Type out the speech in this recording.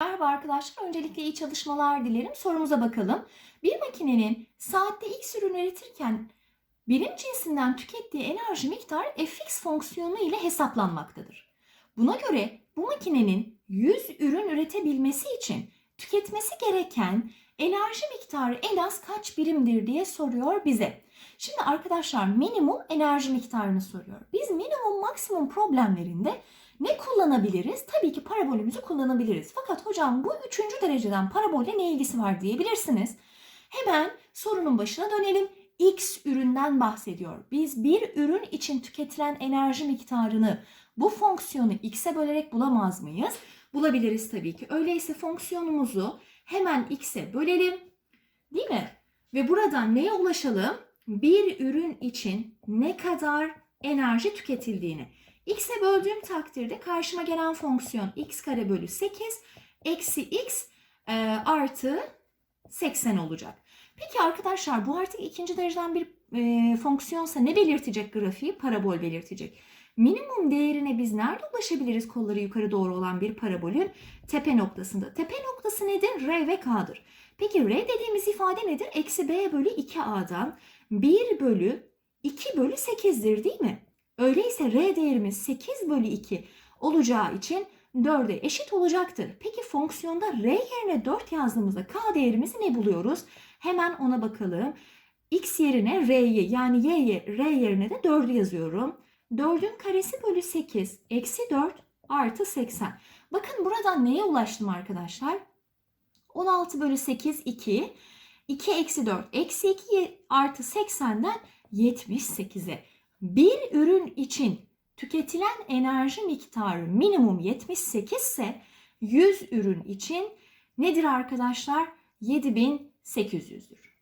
Merhaba arkadaşlar. Öncelikle iyi çalışmalar dilerim. Sorumuza bakalım. Bir makinenin saatte x ürün üretirken birim cinsinden tükettiği enerji miktarı fx fonksiyonu ile hesaplanmaktadır. Buna göre bu makinenin 100 ürün üretebilmesi için tüketmesi gereken enerji miktarı en az kaç birimdir diye soruyor bize. Şimdi arkadaşlar minimum enerji miktarını soruyor. Biz minimum maksimum problemlerinde ne kullanabiliriz? Tabii ki parabolümüzü kullanabiliriz. Fakat hocam bu üçüncü dereceden parabolle ne ilgisi var diyebilirsiniz. Hemen sorunun başına dönelim. X üründen bahsediyor. Biz bir ürün için tüketilen enerji miktarını bu fonksiyonu x'e bölerek bulamaz mıyız? Bulabiliriz tabii ki. Öyleyse fonksiyonumuzu hemen x'e bölelim. Değil mi? Ve buradan neye ulaşalım? Bir ürün için ne kadar enerji tüketildiğini. X'e böldüğüm takdirde karşıma gelen fonksiyon x kare bölü 8 eksi x e, artı 80 olacak. Peki arkadaşlar bu artık ikinci dereceden bir e, fonksiyonsa ne belirtecek grafiği? Parabol belirtecek. Minimum değerine biz nerede ulaşabiliriz kolları yukarı doğru olan bir parabolün? Tepe noktasında. Tepe noktası nedir? R ve K'dır. Peki R dediğimiz ifade nedir? Eksi B bölü 2A'dan 1 bölü 2 bölü 8'dir değil mi? Öyleyse R değerimiz 8 bölü 2 olacağı için 4'e eşit olacaktır. Peki fonksiyonda R yerine 4 yazdığımızda K değerimizi ne buluyoruz? Hemen ona bakalım. X yerine R'yi yani Y, R yerine de 4'ü yazıyorum. 4'ün karesi bölü 8 eksi 4 artı 80. Bakın buradan neye ulaştım arkadaşlar? 16 bölü 8 2. 2 eksi 4 eksi 2 artı 80'den 78'e. Bir ürün için tüketilen enerji miktarı minimum 78 ise 100 ürün için nedir arkadaşlar? 7800'dür.